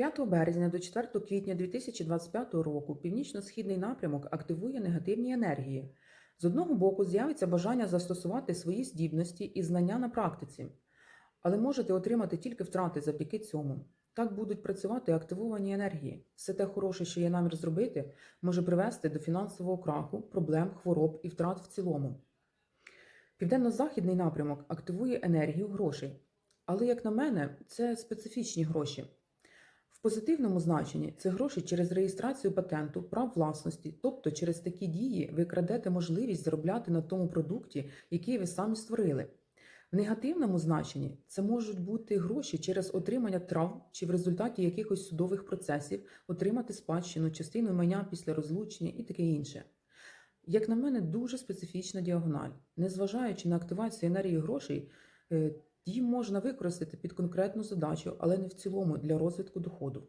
5 березня до 4 квітня 2025 року північно-східний напрямок активує негативні енергії. З одного боку, з'явиться бажання застосувати свої здібності і знання на практиці, але можете отримати тільки втрати завдяки цьому. Так будуть працювати активовані енергії. Все те хороше, що є намір зробити, може привести до фінансового краху, проблем, хвороб і втрат в цілому. Південно-західний напрямок активує енергію грошей. Але, як на мене, це специфічні гроші. В позитивному значенні це гроші через реєстрацію патенту, прав власності, тобто через такі дії ви крадете можливість заробляти на тому продукті, який ви самі створили. В негативному значенні це можуть бути гроші через отримання травм чи в результаті якихось судових процесів отримати спадщину, частину майна після розлучення і таке інше. Як на мене, дуже специфічна діагональ. Незважаючи на активацію енергії грошей, е, її можна використати під конкретну задачу, але не в цілому для розвитку доходу.